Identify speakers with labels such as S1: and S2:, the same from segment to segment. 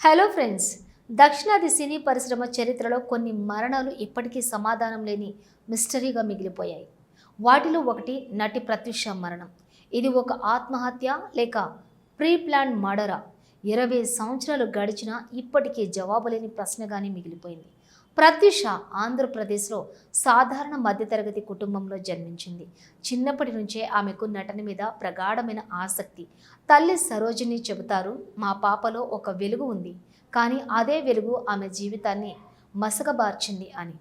S1: Hello friends దక్షిణాది సినీ పరిశ్రమ చరిత్రలో కొన్ని మరణాలు ఇప్పటికీ సమాధానం లేని మిస్టరీగా మిగిలిపోయాయి. వాటిలో ఒకటి నటి ప్రత్యుష మరణం. ఇది ఒక ఆత్మహత్య లేక ప్రీ ప్లాన్ మర్డరా? ఇరవై సంవత్సరాలు గడిచినా ఇప్పటికీ జవాబులేని ప్రశ్నగానే మిగిలిపోయింది. ప్రత్యుష ఆంధ్రప్రదేశ్లో సాధారణ మధ్యతరగతి కుటుంబంలో జన్మించింది. చిన్నప్పటి నుంచే ఆమెకు నటన మీద ప్రగాఢమైన ఆసక్తి. తల్లి సరోజిని చెబుతారు మా పాపలో ఒక వెలుగు ఉంది. కానీ అదే వెలుగు ఆమె జీవితాన్ని మసకబార్చింది అని.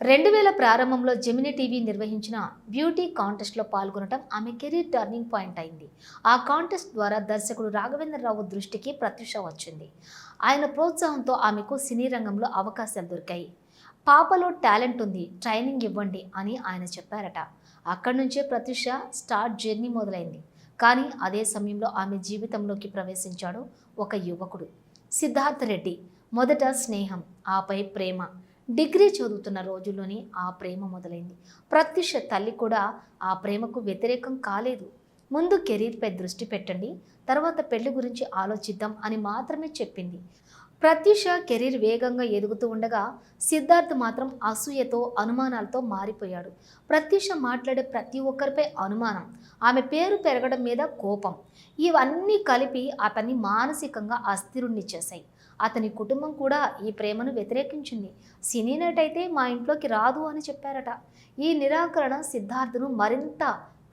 S1: రెండు వేల ప్రారంభంలో జెమిని టీవీ నిర్వహించిన బ్యూటీ కాంటెస్ట్లో పాల్గొనడం ఆమె కెరీర్ టర్నింగ్ పాయింట్ అయింది. ఆ కాంటెస్ట్ ద్వారా దర్శకుడు రాఘవేంద్రరావు దృష్టికి ప్రత్యూష వచ్చింది. ఆయన ప్రోత్సాహంతో ఆమెకు సినీ రంగంలో అవకాశాలు దొరికాయి. పాపలో టాలెంట్ ఉంది ట్రైనింగ్ ఇవ్వండి అని ఆయన చెప్పారట. అక్కడి నుంచే ప్రత్యుష స్టార్ట్ జర్నీ మొదలైంది. కానీ అదే సమయంలో ఆమె జీవితంలోకి ప్రవేశించాడు ఒక యువకుడు. సిద్ధార్థ రెడ్డి మొదట స్నేహం ఆపై ప్రేమ డిగ్రీ చదువుతున్న రోజుల్లోనే ఆ ప్రేమ మొదలైంది. ప్రత్యుష తల్లి కూడా ఆ ప్రేమకు వ్యతిరేకం కాలేదు. ముందు కెరీర్పై దృష్టి పెట్టండి తర్వాత పెళ్ళి గురించి ఆలోచిద్దాం అని మాత్రమే చెప్పింది. ప్రత్యుష కెరీర్ వేగంగా ఎదుగుతూ ఉండగా సిద్ధార్థ్ మాత్రం అసూయతో అనుమానాలతో మారిపోయాడు. ప్రత్యుష మాట్లాడే ప్రతి ఒక్కరిపై అనుమానం ఆమె పేరు పెరగడం మీద కోపం ఇవన్నీ కలిపి అతన్ని మానసికంగా అస్థిరుణ్ణి చేశాయి. అతని కుటుంబం కూడా ఈ ప్రేమను వ్యతిరేకించింది. సినీ నటి అయితే మా ఇంట్లోకి రాదు అని చెప్పారట. ఈ నిరాకరణ సిద్ధార్థను మరింత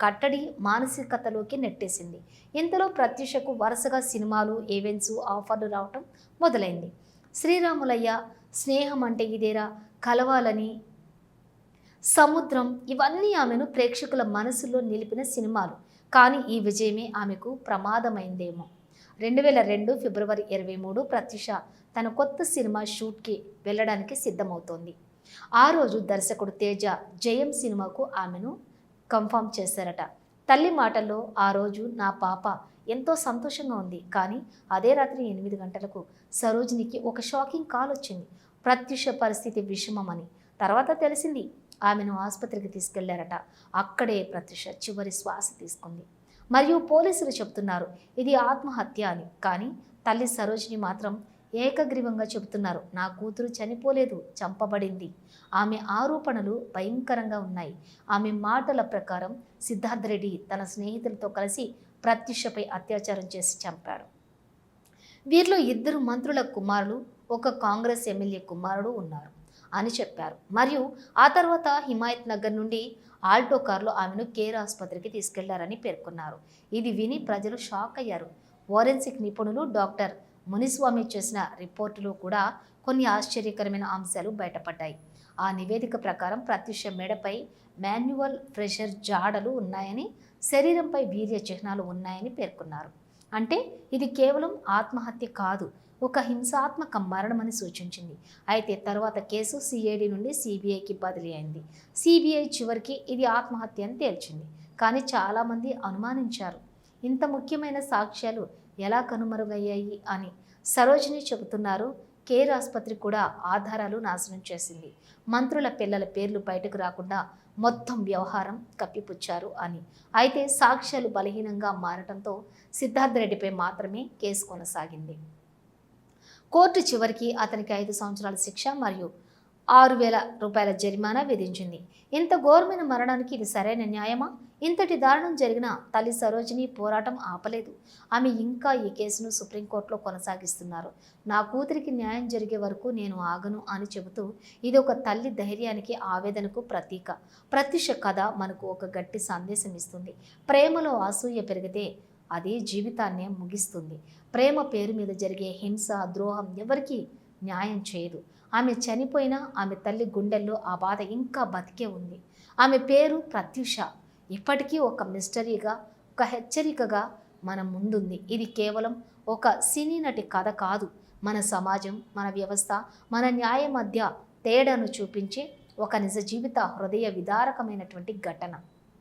S1: కట్టడి మానసికతలోకి నెట్టేసింది. ఇంతలో ప్రత్యక్షకు వరుసగా సినిమాలు ఈవెంట్స్ ఆఫర్లు రావటం మొదలైంది. శ్రీరాములయ్య స్నేహం అంటే ఇదేరా? కలవాలని సముద్రం ఇవన్నీ ఆమెను ప్రేక్షకుల మనసులో నిలిపిన సినిమాలు. కానీ ఈ విజయమే ఆమెకు ప్రమాదమైందేమో. రెండు వేల రెండు ఫిబ్రవరి ఇరవై మూడు ప్రత్యుష తన కొత్త సినిమా షూట్కి వెళ్ళడానికి సిద్ధమవుతోంది. ఆ రోజు దర్శకుడు తేజ జయం సినిమాకు ఆమెను కన్ఫర్మ్ చేశారట. తల్లి మాటల్లో ఆ రోజు నా పాప ఎంతో సంతోషంగా ఉంది కానీ అదే రాత్రి ఎనిమిది గంటలకు సరోజినికి ఒక షాకింగ్ కాల్ వచ్చింది. ప్రత్యుష పరిస్థితి విషమమని తర్వాత తెలిసింది. ఆమెను ఆసుపత్రికి తీసుకెళ్ళారట. అక్కడే ప్రత్యుష చివరి శ్వాస తీసుకుంది. మరియు పోలీసులు చెబుతున్నారు ఇది ఆత్మహత్య అని. కానీ తల్లి సరోజిని మాత్రం ఏకగ్రీవంగా చెబుతున్నారు నా కూతురు చనిపోలేదు చంపబడింది. ఆమె ఆరోపణలు భయంకరంగా ఉన్నాయి. ఆమె మాటల ప్రకారం సిద్ధార్థ రెడ్డి తన స్నేహితులతో కలిసి ప్రత్యుషపై అత్యాచారం చేసి చంపాడు. వీరిలో ఇద్దరు మంత్రుల కుమారులు ఒక కాంగ్రెస్ ఎమ్మెల్యే కుమారుడు ఉన్నారు. అని చెప్పారు. మరియు ఆ తర్వాత హిమాయత్ నగర్ నుండి ఆల్టో కారులో ఆమెను కేర్ ఆసుపత్రికి తీసుకెళ్ళారని పేర్కొన్నారు. ఇది విని ప్రజలు షాక్ అయ్యారు. ఫోరెన్సిక్ నిపుణులు డాక్టర్ మునిస్వామి చేసిన రిపోర్టులో కూడా కొన్ని ఆశ్చర్యకరమైన అంశాలు బయటపడ్డాయి. ఆ నివేదిక ప్రకారం ప్రత్యుష మెడపై మాన్యువల్ ప్రెషర్ జాడలు ఉన్నాయని శరీరంపై వీర్య చిహ్నాలు ఉన్నాయని పేర్కొన్నారు. అంటే ఇది కేవలం ఆత్మహత్య కాదు ఒక హింసాత్మక మరణమని సూచించింది. అయితే తర్వాత కేసు సిఐడి నుండి సిబిఐకి బదిలీ అయింది. సిబిఐ చివరికి ఇది ఆత్మహత్య అని తేల్చింది. కానీ చాలామంది అనుమానించారు. ఇంత ముఖ్యమైన సాక్ష్యాలు ఎలా కనుమరుగయ్యాయి అని సరోజిని చెబుతున్నారు. కేర్ ఆసుపత్రి కూడా ఆధారాలు నాశనం చేసింది. మంత్రుల పిల్లల పేర్లు బయటకు రాకుండా మొత్తం వ్యవహారం కప్పిపుచ్చారు అని. అయితే సాక్ష్యాలు బలహీనంగా మారటంతో సిద్ధార్థ్ రెడ్డిపై మాత్రమే కేసు కొనసాగింది. కోర్టు చివరికి అతనికి ఐదు సంవత్సరాల శిక్ష మరియు ఆరు వేల రూపాయల జరిమానా విధించింది. ఇంత ఘోరమైన మరణానికి ఇది సరైన న్యాయమా? ఇంతటి దారుణం జరిగిన తల్లి సరోజిని పోరాటం ఆపలేదు. ఆమె ఇంకా ఈ కేసును సుప్రీంకోర్టులో కొనసాగిస్తున్నారు. నా కూతురికి న్యాయం జరిగే వరకు నేను ఆగను అని చెబుతూ ఇది ఒక తల్లి ధైర్యానికి ఆవేదనకు ప్రతీక. ప్రత్యుష కథ మనకు ఒక గట్టి సందేశం ఇస్తుంది. ప్రేమలో అసూయ పెరిగితే అదే జీవితాన్నే ముగిస్తుంది. ప్రేమ పేరు మీద జరిగే హింస ద్రోహం ఎవరికీ న్యాయం చేయదు. ఆమె చనిపోయినా ఆమె తల్లి గుండెల్లో ఆ బాధ ఇంకా బతికే ఉంది. ఆమె పేరు ప్రత్యుష. ఇప్పటికీ ఒక మిస్టరీగా ఒక హెచ్చరికగా మన ముందుంది. ఇది కేవలం ఒక సినీ నటి కథ కాదు. మన సమాజం మన వ్యవస్థ మన న్యాయ మధ్య తేడాను చూపించే ఒక నిజ జీవిత హృదయ విదారకమైనటువంటి ఘటన.